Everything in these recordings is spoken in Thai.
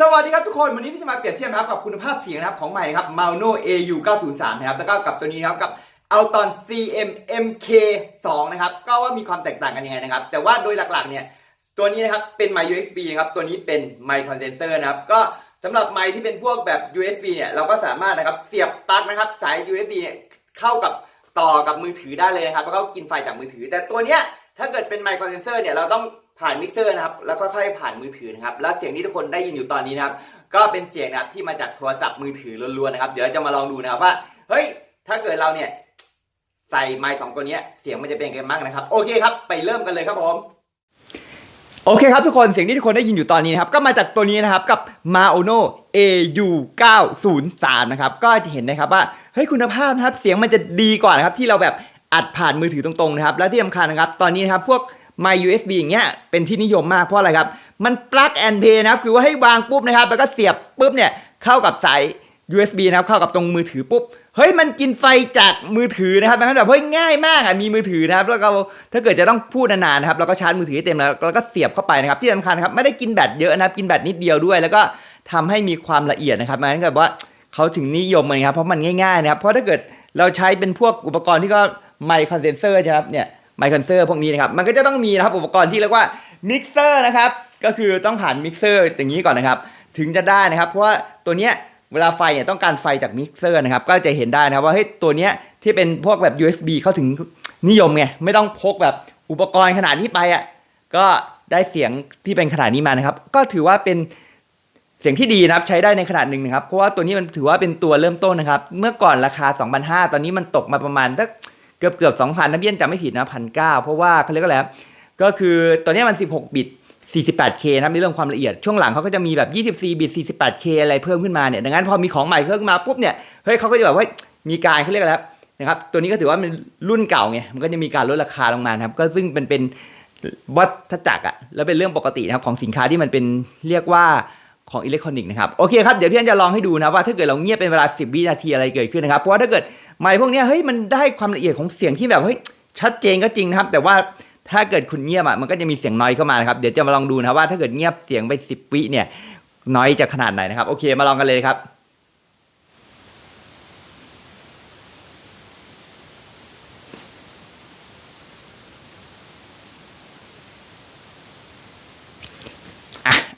สวัสดีครับทุกคน วันนี้พี่จะมาเปรียบเทียบนะครับกับคุณภาพเสียงนะครับของใหม่ครับ Mauno AU 903นะครับแล้วก็กับตัวนี้นะครับกับ Alton CM MK 2นะครับก็ว่ามีความแตกต่างกันยังไงนะครับ แต่ว่าโดยหลักๆเนี่ยตัวนี้นะครับเป็นไมค์ USB นะครับตัวนี้เป็นไมค์คอนเดนเซอร์นะครับก็สำหรับไมค์ที่เป็นพวกแบบ USB เนี่ยเราก็สามารถนะครับเสียบปลั๊กนะครับสาย USB เนี่ยเข้ากับต่อกับมือถือได้เลยนะครับแล้วก็กินไฟจากมือถือ แต่ตัวเนี้ยถ้าเกิดเป็นไมค์คอนเดนเซอร์เนี่ยเราต้อง ผ่านมิกเซอร์นะครับแล้วก็ค่อยผ่านมือถือนะครับแล้วเสียงที่ทุกคนได้ยินอยู่ตอนนี้นะครับก็เป็นเสียงนะครับที่มาจากโทรศัพท์มือถือล้วนๆนะครับ เดี๋ยวเราจะมาลองดูนะครับว่าเฮ้ยถ้าเกิดเราเนี่ยใส่ไมค์สองตัวนี้เสียงมันจะเป็นยังไงบ้างนะครับ โอเคครับ ไปเริ่มกันเลยครับผมโอเคครับทุกคนเสียงที่ทุกคนได้ยินอยู่ตอนนี้นะครับก็มาจากตัวนี้นะครับกับ Maono AU 903 นะครับก็จะเห็นนะครับว่าเฮ้ยคุณภาพนะครับเสียงมันจะดีกว่านะครับที่เราแบบอัดผ่านมือถือตรงๆนะครับและที่สำคัญนะครับตอนนี้นะครับพวก ไม่ USB อย่างเงี้ยเป็นที่นิยมมากเพราะอะไรครับ มัน plug and play นะครับ คือว่าให้วางปุ๊บนะครับ แล้วก็เสียบปุ๊บเนี่ยเข้ากับสาย USB นะครับเข้ากับตรงมือถือปุ๊บเฮ้ยมันกินไฟจากมือถือนะครับมันแบบเฮ้ยง่ายมากอะมีมือถือนะครับแล้วก็ถ้าเกิดจะต้องพูดนานๆนะครับเราก็ชาร์จมือถือให้เต็มแล้วแล้วก็เสียบเข้าไปนะครับที่สำคัญครับไม่ได้กินแบตเยอะนะครับกินแบตนิดเดียวด้วย แล้วก็ทำให้มีความละเอียดนะครับมันก็แบบว่าเขาถึงนิยมเลยครับเพราะมันง่ายๆนะครับเพราะถ้าเกิดเราใช้เป็นพวกอุปกรณ์ที่ก็ไมค์คอนเดนเซอร์นะครับเนี่ย ไมค์คอนเซอร์พวกนี้นะครับ มันก็จะต้องมีนะครับอุปกรณ์ที่เรียกว่ามิกเซอร์นะครับ ก็คือต้องผ่านมิกเซอร์อย่างนี้ก่อนนะครับ ถึงจะได้นะครับ เพราะว่าตัวเนี้ยเวลาไฟเนี่ยต้องการไฟจากมิกเซอร์นะครับ ก็จะเห็นได้นะครับว่าเฮ้ยตัวเนี้ยที่เป็นพวกแบบ USB เข้าถึงนิยมไง ไม่ต้องพกแบบอุปกรณ์ขนาดนี้ไปอะ ก็ได้เสียงที่เป็นขนาดนี้มานะครับ ก็ถือว่าเป็นเสียงที่ดีนะครับใช้ได้ในขนาดหนึ่งนะครับ เพราะว่าตัวนี้มันถือว่าเป็นตัวเริ่มต้นนะครับ เมื่อก่อนราคา 2,500 ตอนนี้มันตกมาประมาณสัก เกือบเกือบสองพันนะพี่เอ็นจำไม่ผิดนะพันเก้าเพราะว่าเขาเรียกว่าอะไรก็คือตัวเนี้มัน16บิต 48K นะครับในเรื่องความละเอียดช่วงหลังเขาก็จะมีแบบ 24 บิต 48K อะไรเพิ่มขึ้นมาเนี่ยดังนั้นพอมีของใหม่เพิ่มขึ้นมาปุ๊บเนี่ยเฮ้ยเขาก็จะแบบว่ามีการเขาเรียกอะไรนะครับตัวนี้ก็ถือว่าเป็นรุ่นเก่าไงมันก็จะมีการลดราคาลงมาครับก็ซึ่งเป็นเป็นวัฏจักรอะแล้วเป็นเรื่องปกตินะครับของสินค้าที่มันเป็นเรียกว่า ของอิเล็กทรอนิกส์นะครับโอเคครับเดี๋ยวพี่อันจะลองให้ดูนะว่าถ้าเกิดเราเงียบเป็นเวลา 10 วินาทีอะไรเกิดขึ้นนะครับเพราะว่าถ้าเกิดไมค์พวกนี้เฮ้ยมันได้ความละเอียดของเสียงที่แบบเฮ้ยชัดเจนก็จริงนะครับ แต่ว่าถ้าเกิดคุณเงียบอะมันก็จะมีเสียงน้อยเข้ามานะครับเดี๋ยวจะมาลองดูนะว่าถ้าเกิดเงียบเสียงไปสิบวิเนี่ยน้อยจะขนาดไหนนะครับโอเคมาลองกันเลยครับ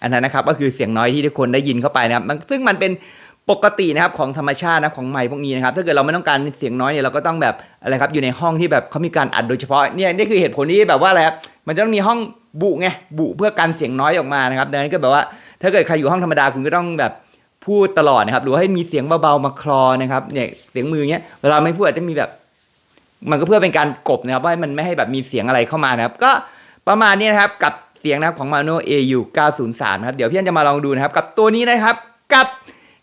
นนั้นนะครับก็คือเสียงน้อยที่ทุกคนได้ยินเข้าไปนะครับซึ่งมันเป็นปกตินะครับของธรรมชาตินะของไมค์พวกนี้นะครับถ้าเกิดเราไม่ต้องการเสียงน้อยเนี่ยเราก็ต้องแบบอะไรครับอยู่ในห้องที่แบบเขามีการอัดโดยเฉพาะเนี่ยนี่คือเหตุผลที่แบบว่าอะไรครับมันจะต้องมีห้องบุไงบุเพื่อกันเสียงน้อยออกมานะครับดังนั้นก็แบบว่าถ้าเกิดใครอยู่ห้องธรรมดาคุณก็ต้องแบบพูดตลอดนะครับหรือว่าให้มีเสียงเบาๆมาคลอนะครับเนี่ยเสียงมือเนี้ยเวลาไม่พูดอาจจะมีแบบ มันก็เพื่อเป็นการกบนะครับว่ามันไม่ให้แบบมีเสียงอะไรเข้ามานะครับ ก็ประมาณนี้นะครับกับ เสียงนะครับของ Mano AU 903นะครับ เดี๋ยวพี่อันจะมาลองดูนะครับ กับตัวนี้นะครับ กับ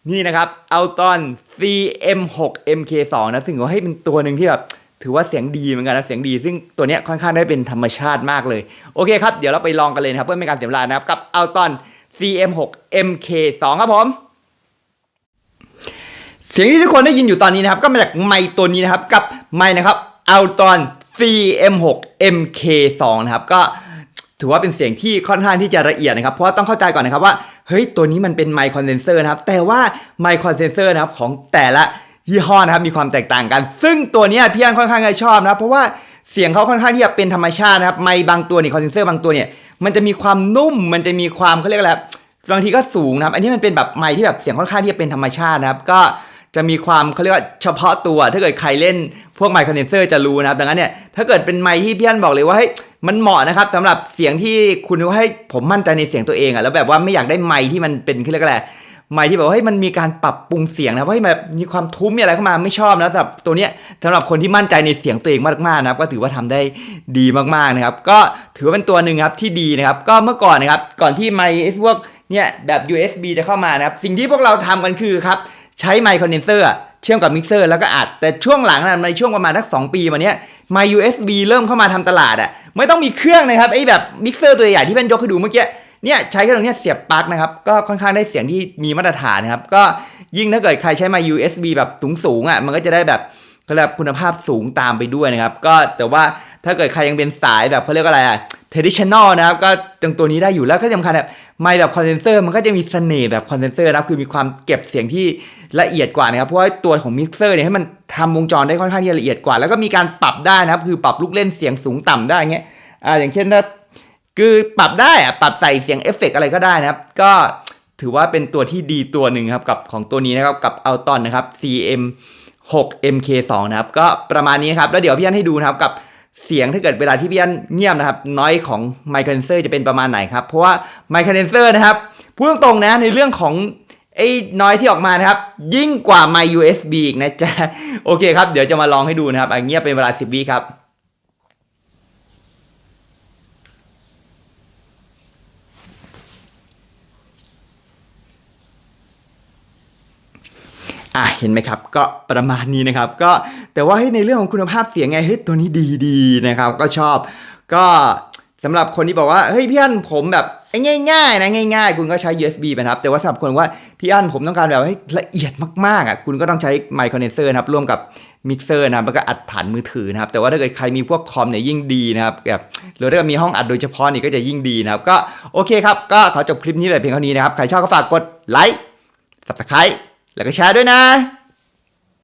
นี่นะครับ Alton CM6 MK2 นะซึ่งว่าให้เป็นตัวหนึ่งที่แบบถือว่าเสียงดีเหมือนกันนะเสียงดี ซึ่งตัวนี้ค่อนข้างได้เป็นธรรมชาติมากเลย โอเคครับ เดี๋ยวเราไปลองกันเลยนะครับ เพื่อไม่การเสียเวลานะครับกับ Alton CM6 MK2 ครับผมเสียงที่ทุกคนได้ยินอยู่ตอนนี้นะครับ ก็มาจากไมค์ตัวนี้นะครับ กับไมค์นะครับ Alton CM6 MK2 นะครับก็ ถือว่าเป็นเสียงที่ค่อนข้างที่จะละเอียดนะครับ เพราะว่าต้องเข้าใจก่อนนะครับว่า เฮ้ย ตัวนี้มันเป็นไมค์คอนเดนเซอร์นะครับ แต่ว่าไมค์คอนเดนเซอร์นะครับของแต่ละยี่ห้อนะครับ มีความแตกต่างกัน ซึ่งตัวนี้พี่อันค่อนข้างจะชอบนะครับ เพราะว่าเสียงเขาค่อนข้างที่จะเป็นธรรมชาตินะครับ ไมค์บางตัวนี่คอนเดนเซอร์บางตัวเนี่ย มันจะมีความนุ่ม มันจะมีความเขาเรียกอะไรครับบางทีก็สูงนะครับ อันนี้มันเป็นแบบไมค์ที่แบบเสียงค่อนข้างที่จะเป็นธรรมชาตินะครับ ก็จะมีความเขาเรียกว่าเฉพาะตัว ถ้าเกิดใครเล่นพวกไมค์คอนเดนเซอร์จะรู้นะครับ ดังนั้นเนี่ย ถ้าเกิดเป็นไมค์ที่พี่อันบอกเลยว่าเฮ้ย มันเหมาะนะครับสำหรับเสียงที่คุณว่าให้ผมมั่นใจในเสียงตัวเองอะแล้วแบบว่าไม่อยากได้ไมค์ที่มันเป็นเขาเรียกอะไรไมค์ที่แบบว่าเฮ้ยมันมีการปรับปรุงเสียงนะครับเฮ้ยมันมีความทุ้มมีอะไรเข้ามาไม่ชอบนะสำหรับตัวเนี้ยสำหรับคนที่มั่นใจในเสียงตัวเองมากๆนะครับ ก็ถือว่าทำได้ดีมากๆนะครับ ก็ถือว่าเป็นตัวหนึ่งครับที่ดีนะครับ ก็เมื่อก่อนนะครับ ก่อนที่ไม้พวกเนี่ยแบบ USB จะเข้ามานะครับ สิ่งที่พวกเราทำกันคือครับใช้ไมค์คอนเดนเซอร์ เชื่อมกับมิกเซอร์แล้วก็อัด แต่ช่วงหลังนั้นในช่วงประมาณสักสปีมาเนี้ยไมค์ USB เริ่มเข้ามาทำตลาดอะไม่ต้องมีเครื่องนะครับไอ้แบบมิกเซอร์ตัวใหญ่ที่เป็นยกให้ดูเมื่อกี้เนี่ยใช้แค่ตรงเนี้ยเสียบปลั๊กนะครับ ก็ค่อนข้างได้เสียงที่มีมาตรฐานนะครับ ก็ยิ่งถ้าเกิดใครใช้ไมค์ USB แบบสูงๆอะมันก็จะได้แบบเขาเรียกคุณภาพสูงตามไปด้วยนะครับ ก็แต่ว่าถ้าเกิดใครยังเป็นสายแบบเขาเรียกว่าอะไรอะ traditional นะครับก็ตรงตัวนี้ได้อยู่แล้วก็สำคัญแบบไมค์แบบคอนเดนเซอร์มันก็จะมีเสน่ห์แบบคอนเดนเซอร์นะครับคือมีความเก็บเสียงที่ละเอียดกว่านะครับเพราะว่าตัวของมิกเซอร์เนี่ยให้มันทำวงจรได้ค่อนข้างที่ละเอียดกว่า แล้วก็มีการปรับได้นะครับคือปรับลูกเล่นเสียงสูงต่ำได้เงี้ยอ่าอย่างเช่นถ้าคือปรับได้อะปรับใส่เสียงเอฟเฟกต์อะไรก็ได้นะครับ ก็ถือว่าเป็นตัวที่ดีตัวหนึ่งครับกับของตัวนี้นะครับกับเอาตอนนะครับ CM 6 MK2 นะครับก็ประมาณนี้ครับแล้วเดี๋ยวพี่อันให้ดูนะครับกับ เสียงถ้าเกิดเวลาที่พี่อันเงียบนะครับน้อยของไมค์คอนเนเซอร์จะเป็นประมาณไหนครับ เพราะว่าไมค์คอนเนเซอร์นะครับพูดตรงๆนะในเรื่องของไอ้น้อยที่ออกมานะครับ ยิ่งกว่าไมค์ USB อีกนะจ๊ะ โอเคครับ เดี๋ยวจะมาลองให้ดูนะครับอันเงียบเป็นเวลา 10วิครับ อะเห็นไหมครับก็ประมาณนี้นะครับ ก็แต่ว่าในเรื่องของคุณภาพเสียงไงเฮ้ยตัวนี้ดีดีนะครับ ก็ชอบก็สำหรับคนที่บอกว่าเฮ้ยพี่อันผมแบบง่ายๆนะง่าย ๆ คุณก็ใช้ USB ไปนะครับ แต่ว่าสำหรับคนว่าพี่อันผมต้องการแบบให้ละเอียดมากๆอะคุณก็ต้องใช้ไมค์คอนเนเซอร์นะครับร่วมกับมิกเซอร์นะครับแล้วก็อัดผ่านมือถือนะครับ แต่ว่าถ้าเกิดใครมีพวกคอมเนี่ยยิ่งดีนะครับแบบหรือถ้าเกิดมีห้องอัดโดยเฉพาะนี่ก็จะยิ่งดีนะครับ ก็โอเคครับก็ขอจบคลิปนี้แต่เพียงเท่านี้นะครับใครชอบก็ฝากกดไลค์ subscribe แล้วก็แชร์ด้วยนะ